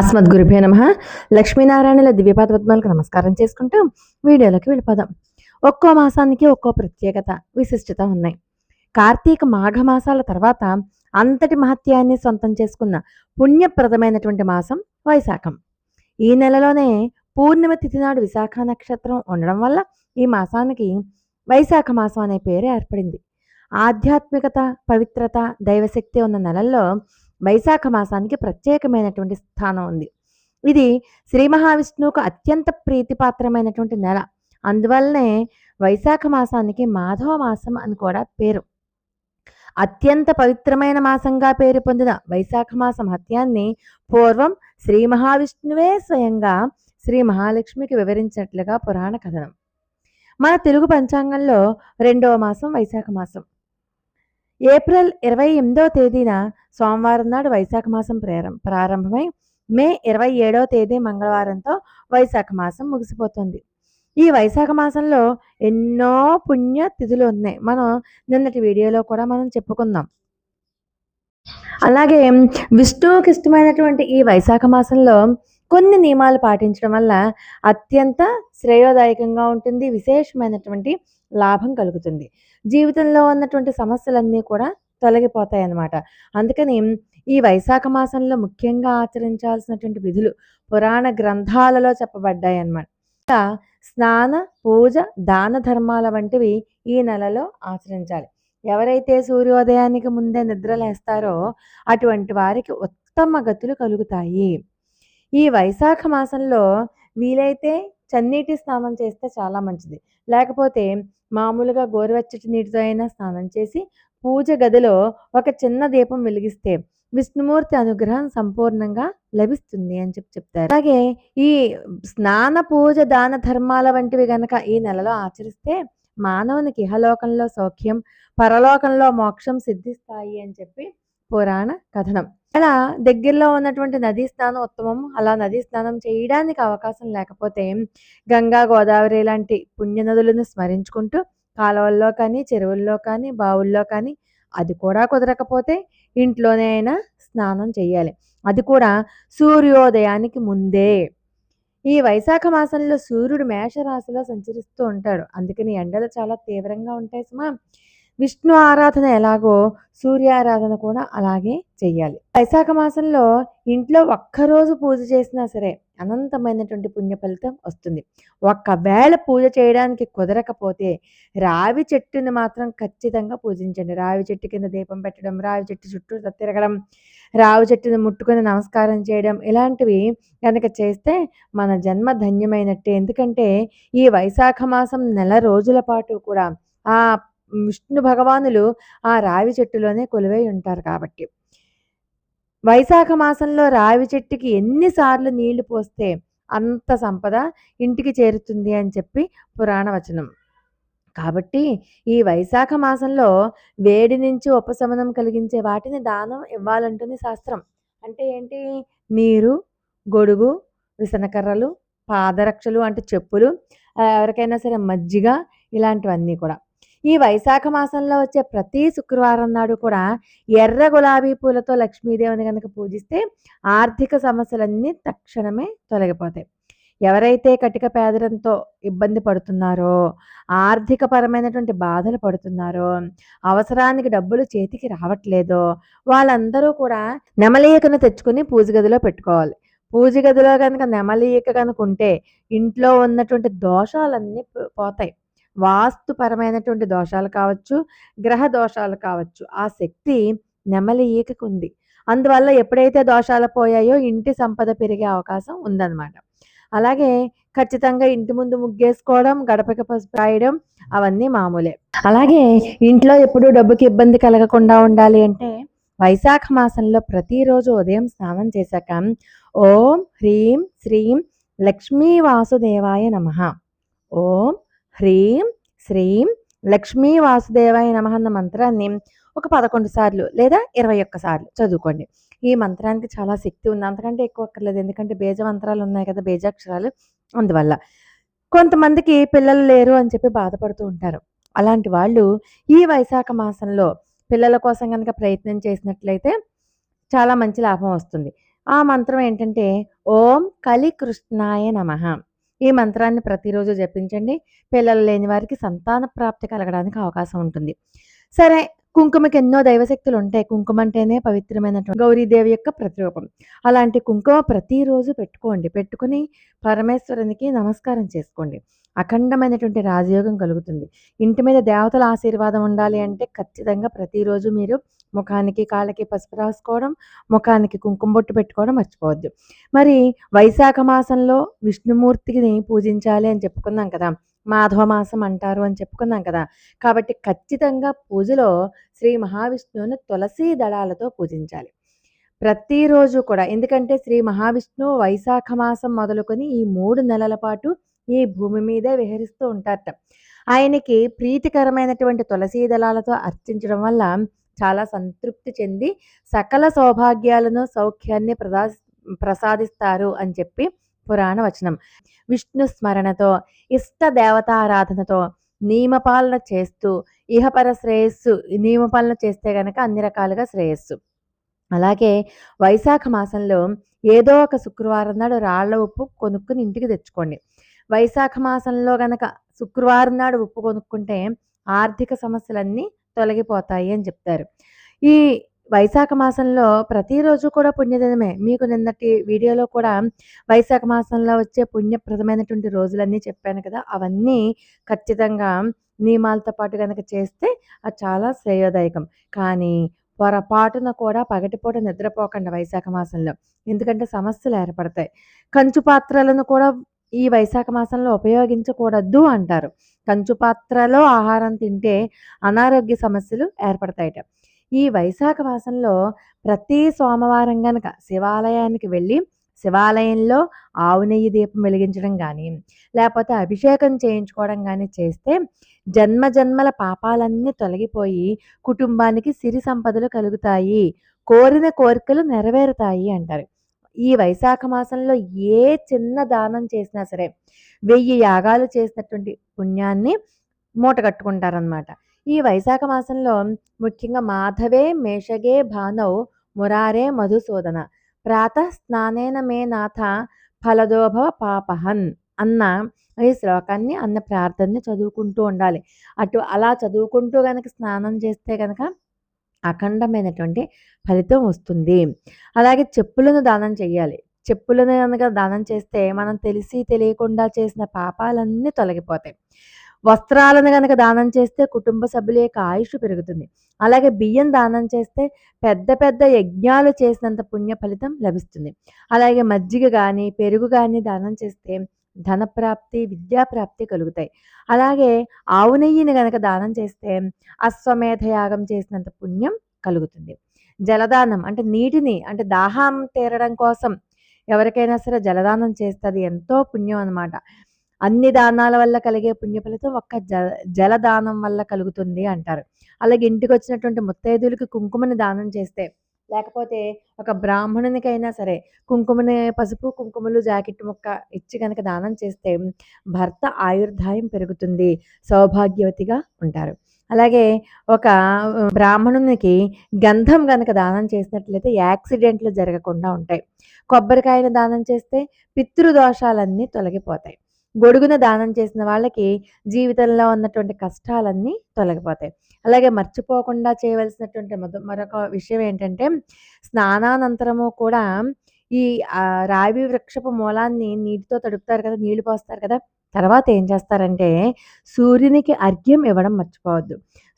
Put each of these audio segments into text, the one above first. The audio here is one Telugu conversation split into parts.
అస్మద్ గురుభ్యో నమ. లక్ష్మీనారాయణల దివ్యపాద పద్మాలకు నమస్కారం చేసుకుంటూ వీడియోలోకి వెళ్ళిపోదాం. ఒక్కో మాసానికి ఒక్కో ప్రత్యేకత విశిష్టత ఉన్నాయి. కార్తీక మాఘ మాసాల తర్వాత అంతటి మహత్యాన్ని సొంతం చేసుకున్న పుణ్యప్రదమైనటువంటి మాసం వైశాఖం. ఈ నెలలోనే పూర్ణిమ తిథి నాడు విశాఖ నక్షత్రం ఉండడం వల్ల ఈ మాసానికి వైశాఖ మాసం అనే పేరు ఏర్పడింది. ఆధ్యాత్మికత పవిత్రత దైవశక్తి ఉన్న నెలల్లో వైశాఖ మాసానికి ప్రత్యేకమైనటువంటి స్థానం ఉంది. ఇది శ్రీ మహావిష్ణువుకు అత్యంత ప్రీతిపాత్రమైనటువంటి నెల. అందువల్లనే వైశాఖ మాసానికి మాధవ మాసం అని కూడా పేరు. అత్యంత పవిత్రమైన మాసంగా పేరు పొందిన వైశాఖ మాస మహత్యాన్ని పూర్వం శ్రీ మహావిష్ణువే స్వయంగా శ్రీ మహాలక్ష్మికి వివరించినట్లుగా పురాణ కథనం. మన తెలుగు పంచాంగంలో రెండవ మాసం వైశాఖ మాసం. ఏప్రిల్ ఇరవై ఎనిమిదవ తేదీన సోమవారం నాడు వైశాఖ మాసం ప్రారం ప్రారంభమై మే ఇరవై ఏడవ తేదీ మంగళవారంతో వైశాఖ మాసం ముగిసిపోతుంది. ఈ వైశాఖ మాసంలో ఎన్నో పుణ్య తిథులు ఉన్నాయి. మనం నిన్నటి వీడియోలో కూడా మనం చెప్పుకుందాం అలాగే విష్ణువుకి ఇష్టమైనటువంటి ఈ వైశాఖ మాసంలో కొన్ని నియమాలు పాటించడం వల్ల అత్యంత శ్రేయోదాయకంగా ఉంటుంది. విశేషమైనటువంటి లాభం కలుగుతుంది. జీవితంలో ఉన్నటువంటి సమస్యలన్నీ కూడా తొలగిపోతాయి అన్నమాట అందుకని ఈ వైశాఖ మాసంలో ముఖ్యంగా ఆచరించాల్సినటువంటి విధులు పురాణ గ్రంథాలలో చెప్పబడ్డాయి అన్నమాట ఇంకా స్నాన పూజ దాన ధర్మాల వంటివి ఈ నెలలో ఆచరించాలి. ఎవరైతే సూర్యోదయానికి ముందే నిద్రలేస్తారో అటువంటి వారికి ఉత్తమ గతులు కలుగుతాయి. ఈ వైశాఖ మాసంలో వీలైతే చన్నీటి స్నానం చేస్తే చాలా మంచిది. లేకపోతే మామూలుగా గోరువెచ్చటి నీటితో అయినా స్నానం చేసి పూజ గదిలో ఒక చిన్న దీపం వెలిగిస్తే విష్ణుమూర్తి అనుగ్రహం సంపూర్ణంగా లభిస్తుంది అని చెప్పి చెప్తారు. అలాగే ఈ స్నాన పూజ దాన ధర్మాల వంటివి గనక ఈ నెలలో ఆచరిస్తే మానవునికి ఇహలోకంలో సౌఖ్యం పరలోకంలో మోక్షం సిద్ధిస్తాయి అని చెప్పి పురాణ కథనం. అలా దగ్గరలో ఉన్నటువంటి నదీ స్నానం ఉత్తమం అలా నదీ స్నానం చేయడానికి అవకాశం లేకపోతే గంగా గోదావరి లాంటి పుణ్య నదులను స్మరించుకుంటూ కాలువల్లో కానీ చెరువుల్లో కానీ బావుల్లో కానీ అది కూడా కుదరకపోతే ఇంట్లోనే అయినా స్నానం చేయాలి. అది కూడా సూర్యోదయానికి ముందే. ఈ వైశాఖ మాసంలో సూర్యుడు మేషరాశిలో సంచరిస్తూ ఉంటాడు. అందుకని ఎండలు చాలా తీవ్రంగా ఉంటాయి సుమా. విష్ణు ఆరాధన ఎలాగో సూర్యారాధన కూడా అలాగే చెయ్యాలి. వైశాఖ మాసంలో ఇంట్లో ఒక్కరోజు పూజ చేసినా సరే అనంతమైనటువంటి పుణ్య ఫలితం వస్తుంది. ఒక్కవేళ పూజ చేయడానికి కుదరకపోతే రావి చెట్టుని మాత్రం ఖచ్చితంగా పూజించండి. రావి చెట్టు కింద దీపం పెట్టడం రావి చెట్టు చుట్టూ తిరగడం రావి చెట్టుని ముట్టుకొని నమస్కారం చేయడం ఇలాంటివి కనుక చేస్తే మన జన్మ ధన్యమైనట్టే. ఎందుకంటే ఈ వైశాఖ మాసం నెల రోజుల పాటు కూడా ఆ విష్ణు భగవానులు ఆ రావి చెట్టులోనే కొలువై ఉంటారు కాబట్టి. వైశాఖ మాసంలో రావి చెట్టుకి ఎన్నిసార్లు నీళ్ళు పోస్తే అంత సంపద ఇంటికి చేరుతుంది అని చెప్పి పురాణ వచనం. కాబట్టి ఈ వైశాఖ మాసంలో వేడి నుంచి ఉపశమనం కలిగించే వాటిని దానం ఇవ్వాలంటుంది శాస్త్రం. అంటే ఏంటి? నీరు గొడుగు విసనకర్రలు పాదరక్షలు అంటే చెప్పులు ఎవరికైనా సరే మజ్జిగ ఇలాంటివన్నీ కూడా. ఈ వైశాఖ మాసంలో వచ్చే ప్రతి శుక్రవారం నాడు కూడా ఎర్ర గులాబీ పూలతో లక్ష్మీదేవిని కనుక పూజిస్తే ఆర్థిక సమస్యలన్నీ తక్షణమే తొలగిపోతాయి. ఎవరైతే కటిక పేదరంతో ఇబ్బంది పడుతున్నారో ఆర్థిక పరమైనటువంటి బాధలు పడుతున్నారో అవసరానికి డబ్బులు చేతికి రావట్లేదో వాళ్ళందరూ కూడా నెమలీకను తెచ్చుకుని పూజ గదిలో పెట్టుకోవాలి. పూజ గదిలో కనుక నెమలీక కనుక ఉంటే ఇంట్లో ఉన్నటువంటి దోషాలన్నీ పోతాయి. వాస్తుపరమైనటువంటి దోషాలు కావచ్చు గ్రహ దోషాలు కావచ్చు ఆ శక్తి నెమలి ఈకకుంది. అందువల్ల ఎప్పుడైతే దోషాలు పోయాయో ఇంటి సంపద పెరిగే అవకాశం ఉందన్నమాట. అలాగే ఖచ్చితంగా ఇంటి ముందు ముగ్గేసుకోవడం గడపకి పసుపు రాయడం అవన్నీ మామూలే. అలాగే ఇంట్లో ఎప్పుడు డబ్బుకి ఇబ్బంది కలగకుండా ఉండాలి అంటే వైశాఖ మాసంలో ప్రతిరోజు ఉదయం స్నానం చేశాక ఓం హ్రీం శ్రీం లక్ష్మీ వాసుదేవాయ నమః. ఓం హ్రీం శ్రీం లక్ష్మీ వాసుదేవాయ నమహన్న మంత్రాన్ని ఒక పదకొండు సార్లు లేదా ఇరవై ఒక్క సార్లు చదువుకోండి. ఈ మంత్రానికి చాలా శక్తి ఉంది. అంతకంటే ఎక్కువ అక్కర్లేదు. ఎందుకంటే బీజ మంత్రాలు ఉన్నాయి కదా బీజాక్షరాలు. అందువల్ల కొంతమందికి పిల్లలు లేరు అని చెప్పి బాధపడుతూ ఉంటారు. అలాంటి వాళ్ళు ఈ వైశాఖ మాసంలో పిల్లల కోసం కనుక ప్రయత్నం చేసినట్లయితే చాలా మంచి లాభం వస్తుంది. ఆ మంత్రం ఏంటంటే ఓం కలికృష్ణాయ నమః. ఈ మంత్రాన్ని ప్రతిరోజు జపించండి. పిల్లలు లేని వారికి సంతాన ప్రాప్తి కలగడానికి అవకాశం ఉంటుంది. సరే కుంకుమకి ఎన్నో దైవశక్తులు ఉంటాయి. కుంకుమ అంటేనే పవిత్రమైనటువంటి గౌరీదేవి యొక్క ప్రతిరూపం. అలాంటి కుంకుమ ప్రతిరోజు పెట్టుకోండి. పెట్టుకుని పరమేశ్వరునికి నమస్కారం చేసుకోండి. అఖండమైనటువంటి రాజయోగం కలుగుతుంది. ఇంటి మీద దేవతల ఆశీర్వాదం ఉండాలి అంటే ఖచ్చితంగా ప్రతిరోజు మీరు ముఖానికి కాళ్ళకి పసుపు రాసుకోవడం ముఖానికి కుంకుమ బొట్టు పెట్టుకోవడం మర్చిపోవద్దు. మరి వైశాఖ మాసంలో విష్ణుమూర్తిని పూజించాలి అని చెప్పుకున్నాం కదా మాధవ మాసం అంటారు అని చెప్పుకున్నాం కదా కాబట్టి ఖచ్చితంగా పూజలో శ్రీ మహావిష్ణువుని తులసి దళాలతో పూజించాలి. ప్రతిరోజు కూడా ఎందుకంటే శ్రీ మహావిష్ణు వైశాఖ మాసం మొదలుకొని ఈ మూడు నెలల పాటు ఈ భూమి మీదే విహరిస్తూ ఉంటారట. ఆయనకి ప్రీతికరమైనటువంటి తులసీ దళాలతో అర్చించడం వల్ల చాలా సంతృప్తి చెంది సకల సౌభాగ్యాలను సౌఖ్యాన్ని ప్రదా ప్రసాదిస్తారు అని చెప్పి పురాణ వచనం. విష్ణు స్మరణతో ఇష్ట దేవతారాధనతో నియమపాలన చేస్తూ ఇహపర శ్రేయస్సు నియమపాలన చేస్తే గనక అన్ని రకాలుగా శ్రేయస్సు. అలాగే వైశాఖ మాసంలో ఏదో ఒక శుక్రవారం నాడు రాళ్ళ ఉప్పు కొనుక్కుని ఇంటికి తెచ్చుకోండి. వైశాఖ మాసంలో గనక శుక్రవారం నాడు ఉప్పు కొనుక్కుంటే ఆర్థిక సమస్యలన్నీ తొలగిపోతాయి అని చెప్తారు. ఈ వైశాఖ మాసంలో ప్రతిరోజు కూడా పుణ్యదినమే. మీకు నిన్నటి వీడియోలో కూడా వైశాఖ మాసంలో వచ్చే పుణ్యప్రదమైనటువంటి రోజులన్నీ చెప్పాను కదా అవన్నీ ఖచ్చితంగా నియమాలతో పాటు కనుక చేస్తే అది చాలా శ్రేయోదాయకం. కానీ పొరపాటున కూడా పగటిపూట నిద్రపోకండి వైశాఖ మాసంలో. ఎందుకంటే సమస్యలు ఏర్పడతాయి. కంచు పాత్రలను కూడా ఈ వైశాఖ మాసంలో ఉపయోగించకూడదు అంటారు. కంచు పాత్రలో ఆహారం తింటే అనారోగ్య సమస్యలు ఏర్పడతాయట. ఈ వైశాఖ మాసంలో ప్రతి సోమవారం గనక శివాలయానికి వెళ్ళి శివాలయంలో ఆవు నెయ్యి దీపం వెలిగించడం కానీ లేకపోతే అభిషేకం చేయించుకోవడం కానీ చేస్తే జన్మ జన్మల పాపాలన్నీ తొలగిపోయి కుటుంబానికి సిరి సంపదలు కలుగుతాయి. కోరిన కోరికలు నెరవేరుతాయి అంటారు. ఈ వైశాఖ మాసంలో ఏ చిన్న దానం చేసినా సరే వెయ్యి యాగాలు చేసినటువంటి పుణ్యాన్ని మూట కట్టుకుంటారనమాట ఈ వైశాఖ మాసంలో ముఖ్యంగా మాధవే మేషగే భానౌ మురారే మధుసూదన ప్రాత స్నానేన మే నాథ ఫలదోభవ పాపహన్ అన్న ఈ శ్లోకాన్ని అన్న ప్రార్థనని చదువుకుంటూ ఉండాలి. అటు అలా చదువుకుంటూ కనుక స్నానం చేస్తే కనుక అఖండమైనటువంటి ఫలితం వస్తుంది. అలాగే చెప్పులను దానం చేయాలి. చెప్పులను కనుక దానం చేస్తే మనం తెలిసి తెలియకుండా చేసిన పాపాలన్నీ తొలగిపోతాయి. వస్త్రాలను కనుక దానం చేస్తే కుటుంబ సభ్యుల యొక్క ఆయుష్ పెరుగుతుంది. అలాగే బియ్యం దానం చేస్తే పెద్ద పెద్ద యజ్ఞాలు చేసినంత పుణ్య ఫలితం లభిస్తుంది. అలాగే మజ్జిగ కానీ పెరుగు కానీ దానం చేస్తే ధనప్రాప్తి విద్యాప్రాప్తి కలుగుతాయి. అలాగే ఆవు నెయ్యిని గనక దానం చేస్తే అశ్వమేధ యాగం చేసినంత పుణ్యం కలుగుతుంది. జలదానం అంటే నీటిని అంటే దాహం తీరడం కోసం ఎవరికైనా సరే జలదానం చేస్తే అది ఎంతో పుణ్యం అనమాట అన్ని దానాల వల్ల కలిగే పుణ్య ఫలితం ఒక్క జ జలదానం వల్ల కలుగుతుంది అంటారు. అలాగే ఇంటికి వచ్చినటువంటి ముత్తైదులకి కుంకుమని దానం చేస్తే లేకపోతే ఒక బ్రాహ్మణునికైనా సరే కుంకుమని పసుపు కుంకుమలు జాకెట్ ముక్క ఇచ్చి కనుక దానం చేస్తే భర్త ఆయుర్దాయం పెరుగుతుంది సౌభాగ్యవతిగా ఉంటారు. అలాగే ఒక బ్రాహ్మణునికి గంధం కనుక దానం చేసినట్లయితే యాక్సిడెంట్లు జరగకుండా ఉంటాయి. కొబ్బరికాయను దానం చేస్తే పితృదోషాలన్నీ తొలగిపోతాయి. గొడుగున దానం చేసిన వాళ్ళకి జీవితంలో ఉన్నటువంటి కష్టాలన్నీ తొలగిపోతాయి. అలాగే మర్చిపోకుండా చేయవలసినటువంటి మొద మరొక విషయం ఏంటంటే స్నానానంతరము కూడా ఈ రావి వృక్షపు మూలాన్ని నీటితో తడుపుతారు కదా నీళ్ళు పోస్తారు కదా తర్వాత ఏం చేస్తారంటే సూర్యునికి అర్ఘ్యం ఇవ్వడం మర్చిపోవద్దు.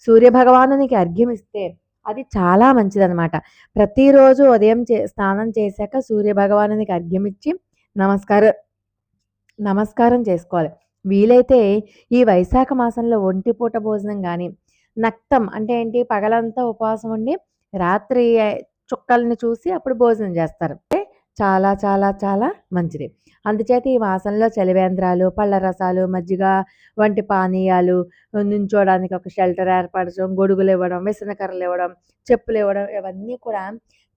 సూర్య భగవానునికి అర్ఘ్యం ఇస్తే అది చాలా మంచిదన్నమాట. ప్రతిరోజు ఉదయం చే స్నానం చేశాక సూర్య భగవానునికి అర్ఘ్యం ఇచ్చి నమస్కారం నమస్కారం చేసుకోవాలి. వీలైతే ఈ వైశాఖ మాసంలో ఒంటిపూట భోజనం కానీ నక్తం అంటే ఏంటి? పగలంతా ఉపవాసం ఉండి రాత్రి చుక్కల్ని చూసి అప్పుడు భోజనం చేస్తారు. అంటే చాలా చాలా చాలా మంచిది. అందుచేత ఈ మాసంలో చలివేంద్రాలు పళ్ళ రసాలు మజ్జిగ వంటి పానీయాలు నుంచోడానికి ఒక షెల్టర్ ఏర్పరచడం గొడుగులు ఇవ్వడం విసనకర్రలు ఇవ్వడం చెప్పులు ఇవ్వడం ఇవన్నీ కూడా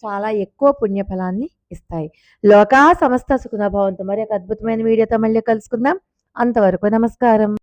చాలా ఎక్కువ పుణ్యఫలాన్ని ఇస్తాయి. లోకా సమస్త సుఖనభవంతు మరి ఒక అద్భుతమైన వీడియోతో మళ్ళీ కలుసుకుందాం. అంతవరకు నమస్కారం.